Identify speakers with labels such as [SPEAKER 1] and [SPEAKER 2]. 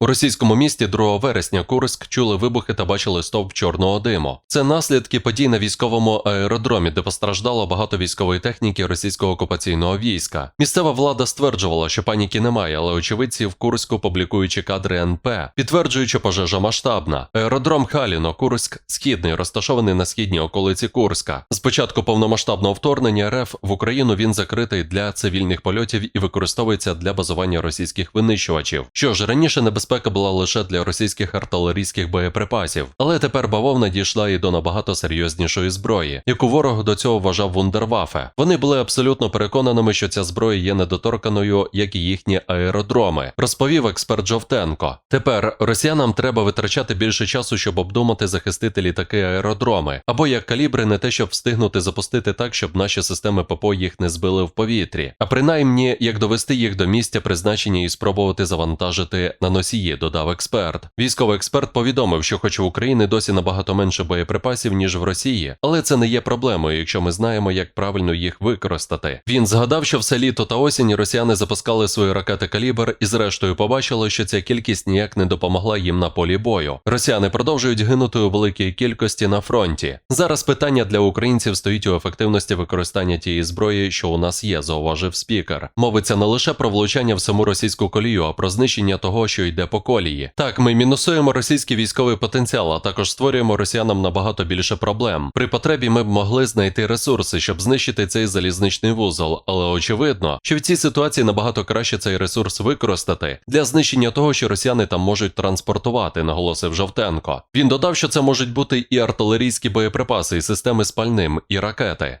[SPEAKER 1] У російському місті 2 вересня Курськ чули вибухи та бачили стовп чорного диму. Це наслідки подій на військовому аеродромі, де постраждало багато військової техніки російського окупаційного війська. Місцева влада стверджувала, що паніки немає, але очевидці в Курську, публікуючи кадри НП, підтверджують, що пожежа масштабна. Аеродром Халіно, Курськ, східний, розташований на східній околиці Курська. З початку повномасштабного вторгнення РФ в Україну він закритий для цивільних польотів і використовується для базування російських винищувачів. Що ж, раніше небезпека була лише для російських артилерійських боєприпасів, але тепер бавовна дійшла і до набагато серйознішої зброї, яку ворог до цього вважав вундервафе. Вони були абсолютно переконаними, що ця зброя є недоторканою, як і їхні аеродроми, розповів експерт Жовтенко. Тепер росіянам треба витрачати більше часу, щоб обдумати захистити літаки аеродроми, або як калібри не те, щоб встигнути запустити так, щоб наші системи ППО їх не збили в повітрі, а принаймні як довести їх до місця призначення і спробувати завантажити на носії, додав експерт. Військовий експерт повідомив, що хоч в Україні досі набагато менше боєприпасів ніж в Росії, але це не є проблемою, якщо ми знаємо, як правильно їх використати. Він згадав, що все літо та осінь росіяни запускали свої ракети калібр і зрештою побачили, що ця кількість ніяк не допомогла їм на полі бою. Росіяни продовжують гинути у великій кількості на фронті. Зараз питання для українців стоїть у ефективності використання тієї зброї, що у нас є, зауважив спікер. Мовиться не лише про влучання в саму російську колію, а про знищення того, що йде по колії. Так, ми мінусуємо російський військовий потенціал, а також створюємо росіянам набагато більше проблем. При потребі ми б могли знайти ресурси, щоб знищити цей залізничний вузол, але очевидно, що в цій ситуації набагато краще цей ресурс використати для знищення того, що росіяни там можуть транспортувати, наголосив Жовтенко. Він додав, що це можуть бути і артилерійські боєприпаси, і системи з пальним, і ракети.